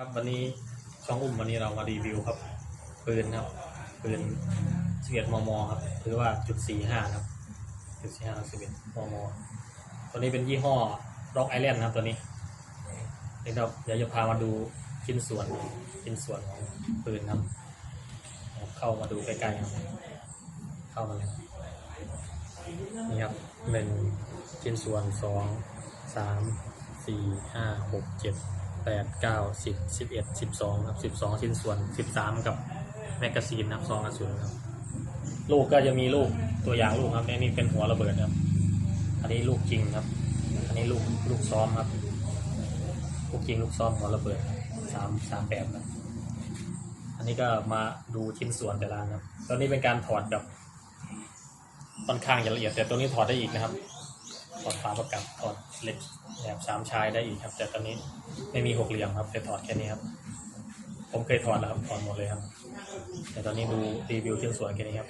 ครับวันนี้ช่องอุ้มวันนี้เรามารีวิวครับปืนครับปืน11มมครับหรือว่าจุด45ครับจุด45 11มมตัวนี้เป็นยี่ห้อ Rock Island ครับตัวนี้เดี๋ยวเราเดี๋ยวจะพามาดูชิ้นส่วนชิ้นส่วนของปืนครับ เข้ามาดูใกล้ๆครับ เข้ามาเลยนี่ครับหนึ่งชิ้นส่วนสองสามสี่ห้าหกเจ็ด แปดเก้าสิบสิบเอ็ดสิบสองครับสิบสองชิ้นส่วนสิบสามกับแมกกาซีนครับซองกระสุนครับ ลูกก็จะมีลูกตัวอย่างลูกครับอันนี้เป็นหัวระเบิดครับ อันนี้ลูกจริงครับ อันนี้ลูกลูกซ้อมครับ ลูกจริงลูกซ้อมหัวระเบิดสามสามแบบครับอันนี้ก็มาดูชิ้นส่วนแต่ละครับ ตอนนี้เป็นการถอดแบบค่อนข้างจะละเอียดแต่ตัวนี้ถอดได้อีกนะครับ ถอดฝาประกับถอดเหล็กแหลมสามชายได้อีกครับ แต่ตอนนี้ไม่มีหกเหลี่ยมครับแต่ถอดแค่นี้ครับ ผมเคยถอดแล้วครับถอดหมดเลยครับ แต่ตอนนี้ดูรีวิวชิ้นส่วนแค่นี้ครับ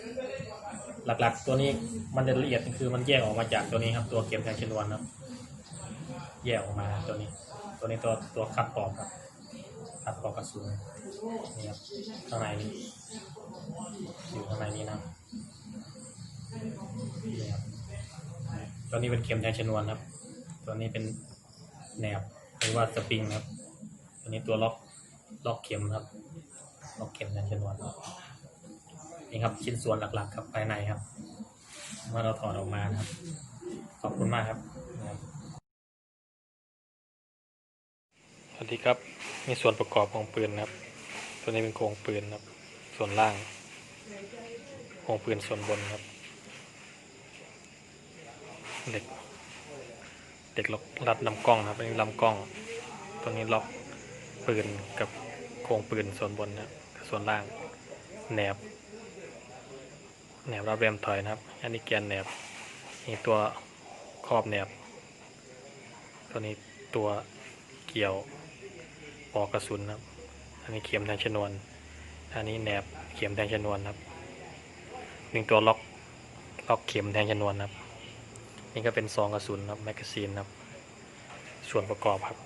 หลักๆ ตัวนี้มันจะละเอียดคือมันแยกออกมาจากตัวนี้ครับ ตัวเก็บแทนชนวนครับ แยกออกมาตัวนี้ ตัวนี้ตัวตัวคัดปอกครับคัดปอกกระสุนนี่ครับข้างในนี้อยู่ข้างในนี้นะครับนี่ครับ ตัวนี้เป็นเข็มแทงชนวนครับ ตัวนี้เป็นแหนบหรือว่าสปริงครับ ตัวนี้ตัวล็อกล็อกเข็มครับ ล็อกเข็มแทงชนวนนี่ครับชิ้นส่วนหลักๆครับภายในครับ เมื่อเราถอดออกมานะครับ ขอบคุณมากครับ สวัสดีครับ มีส่วนประกอบของปืนครับ ตัวนี้เป็นโครงปืนครับ ส่วนล่าง โครงปืนส่วนบนครับ เด็กเด็กล็อกรัดลำกล้องนะครับอันนี้ลำกล้อง ตัวนี้ล็อกปืนกับโครงปืนส่วนบนนะส่วนล่างแหนบแหนบรับแรมถอยนะครับ อันนี้แกนแหนบนี่ตัวครอบแหนบ ตัวนี้ตัวเกี่ยวปอกกระสุนนะครับ อันนี้เข็มแทงชนวน อันนี้แหนบเข็มแทงชนวนครับหนึ่งตัวล็อกล็อกเข็มแทงชนวนครับ นี่ก็เป็นซองกระสุนครับแมกกาซีนครับ ส่วนประกอบครับ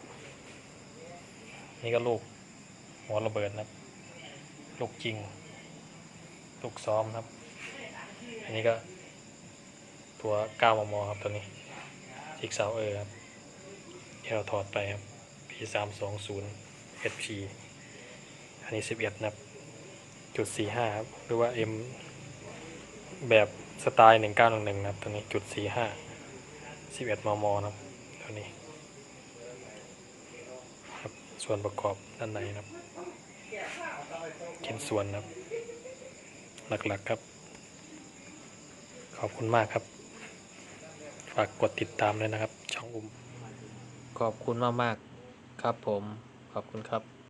นี่ก็ลูกหัวระเบิดนะครับ ลูกจริง ลูกซ้อมครับ อันนี้ก็ตัว9มมครับตัวนี้จิกซาวเออร์ครับที่เราถอดไปครับ P 3 2 0 HP อันนี้ 11นะครับจุด45ครับหรือว่า M แบบสไตล์1911นะครับตัวนี้จุด 45 11มมนะครับตัวนี้ครับส่วนประกอบด้านในนะครับชิ้นส่วนนะครับ หลักๆครับ ขอบคุณมากครับ ฝากกดติดตามด้วยนะครับ ช่องอุ้มขอบคุณมากๆครับผมขอบคุณครับ